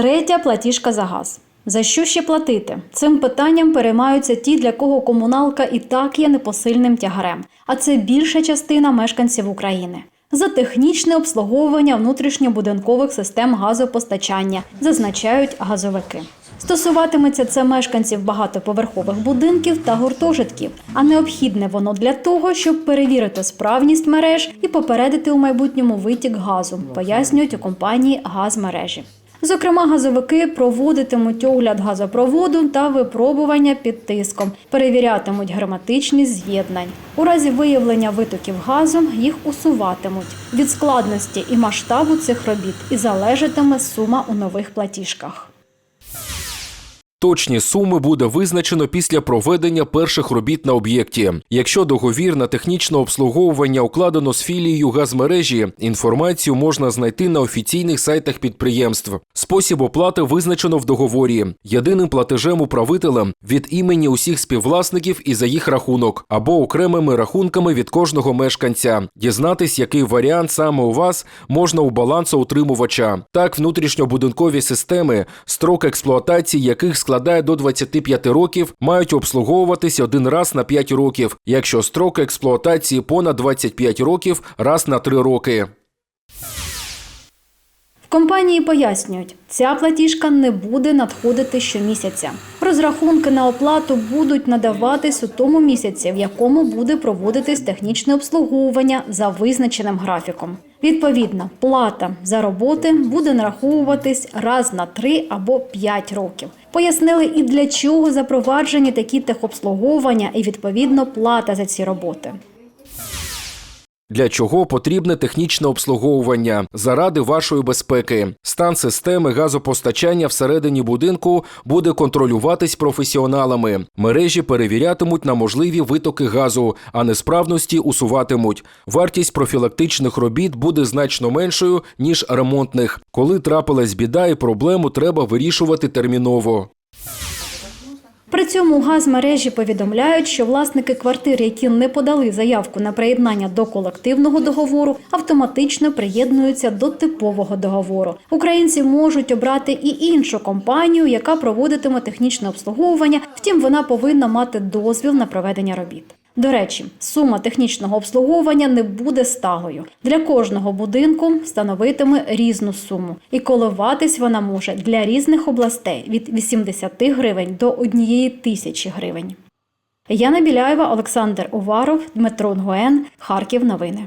Третя платіжка за газ. За що ще платити? Цим питанням переймаються ті, для кого комуналка і так є непосильним тягарем, а це більша частина мешканців України. За технічне обслуговування внутрішньобудинкових систем газопостачання зазначають газовики. Стосуватиметься це мешканців багатоповерхових будинків та гуртожитків, а необхідне воно для того, щоб перевірити справність мереж і попередити у майбутньому витік газу, пояснюють у компанії Газмережі. Зокрема, газовики проводитимуть огляд газопроводу та випробування під тиском, перевірятимуть герметичність з'єднань. У разі виявлення витоків газу їх усуватимуть. Від складності і масштабу цих робіт і залежатиме сума у нових платіжках. Точні суми буде визначено після проведення перших робіт на об'єкті. Якщо договір на технічне обслуговування укладено з філією газмережі, інформацію можна знайти на офіційних сайтах підприємств. Спосіб оплати визначено в договорі. Єдиним платежем управителем від імені усіх співвласників і за їх рахунок, або окремими рахунками від кожного мешканця. Дізнатись, який варіант саме у вас можна у балансоутримувача. Так, внутрішньобудинкові системи, строк експлуатації яких складає до 25 років, мають обслуговуватись один раз на 5 років, якщо строк експлуатації понад 25 років раз на 3 роки. Компанії пояснюють, ця платіжка не буде надходити щомісяця. Розрахунки на оплату будуть надаватись у тому місяці, в якому буде проводитись технічне обслуговування за визначеним графіком. Відповідно, плата за роботи буде нараховуватись раз на 3 або 5 років. Пояснили і для чого запроваджені такі техобслуговування і відповідно плата за ці роботи. Для чого потрібне технічне обслуговування заради вашої безпеки. Стан системи газопостачання всередині будинку буде контролюватись професіоналами. Мережі перевірятимуть на можливі витоки газу, а несправності усуватимуть. Вартість профілактичних робіт буде значно меншою ніж ремонтних. Коли трапилась біда і проблему треба вирішувати терміново. При цьому газмережі повідомляють, що власники квартир, які не подали заявку на приєднання до колективного договору, автоматично приєднуються до типового договору. Українці можуть обрати і іншу компанію, яка проводитиме технічне обслуговування. Втім, вона повинна мати дозвіл на проведення робіт. До речі, сума технічного обслуговування не буде сталою. Для кожного будинку становитиме різну суму, і коливатись вона може для різних областей від 80 гривень до 1 тисячі гривень. Яна Біляєва, Олександр Уваров, Дмитро Нгуен, Харків. Новини.